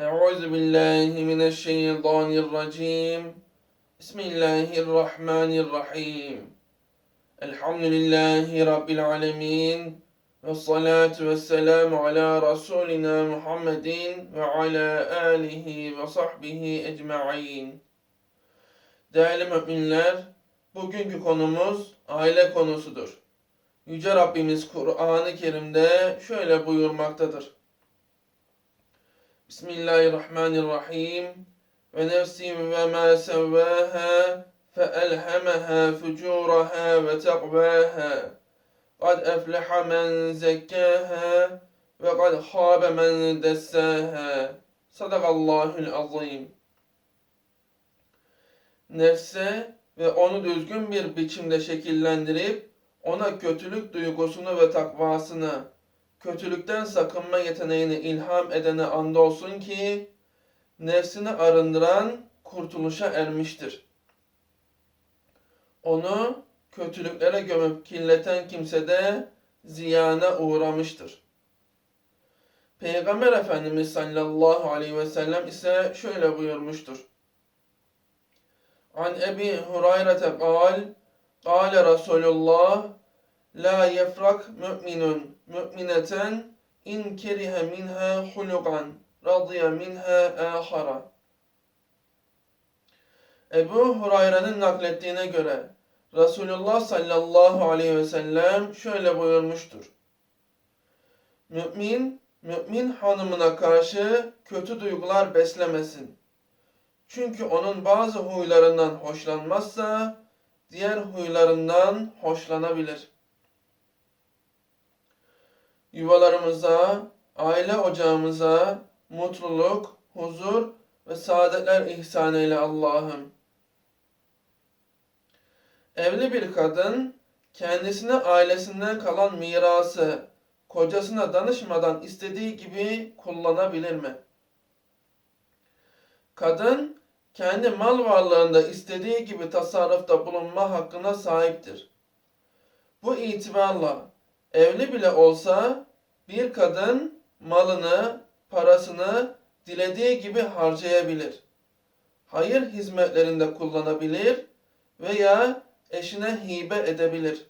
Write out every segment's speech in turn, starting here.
أعوذ بالله من الشيطان الرجيم بسم الله الرحمن الرحيم الحمد لله رب العالمين والصلاة والسلام على رسولنا محمد وعلى آله وصحبه ecmaîn. Değerli müminler, bugünkü konumuz aile konusudur. Yüce Rabbimiz Kur'an-ı Kerim'de şöyle buyurmaktadır. Bismillahirrahmanirrahim. Ve nefsim ve ma sevvaha fe elhemaha fucuraha ve takvaha. Kad efleha men zekkaha ve kad khabe men dessaha. Sadakallahül azim. Nefse ve onu düzgün bir biçimde şekillendirip ona kötülük duygusunu ve takvasını kötülükten sakınma yeteneğini ilham edene andolsun ki nefsini arındıran kurtuluşa ermiştir. Onu kötülüklere gömüp kirleten kimse de ziyana uğramıştır. Peygamber Efendimiz sallallahu aleyhi ve sellem ise şöyle buyurmuştur. An Ebi Hureyre kal, Kale Resulullah, La yefrak müminun mümineten in kerihe minha hulukan radiye minha ahara. Ebu Hureyre'nin naklettiğine göre Resulullah sallallahu aleyhi ve sellem şöyle buyurmuştur. Mümin, mümin hanımına karşı kötü duygular beslemesin. Çünkü onun bazı huylarından hoşlanmazsa diğer huylarından hoşlanabilir. Yuvalarımıza, aile ocağımıza mutluluk, huzur ve saadetler ihsan eyle Allah'ım. Evli bir kadın kendisine ailesinden kalan mirası kocasına danışmadan istediği gibi kullanabilir mi? Kadın kendi mal varlığında istediği gibi tasarrufta bulunma hakkına sahiptir. Bu itibarla evli bile olsa bir kadın malını, parasını dilediği gibi harcayabilir. Hayır hizmetlerinde kullanabilir veya eşine hibe edebilir.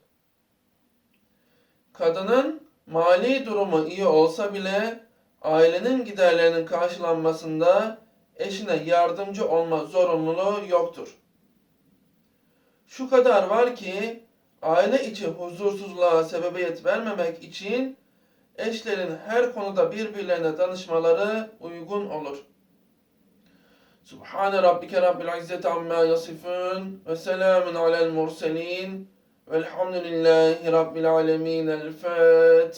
Kadının mali durumu iyi olsa bile ailenin giderlerinin karşılanmasında eşine yardımcı olma zorunluluğu yoktur. Şu kadar var ki aile içi huzursuzluğa sebebiyet vermemek için eşlerin her konuda birbirlerine danışmaları uygun olur. Subhane rabbike rabbil izzeti amma yasifun ve selamun alel murselin velhamdülillahi rabbil alemin. El Fatiha.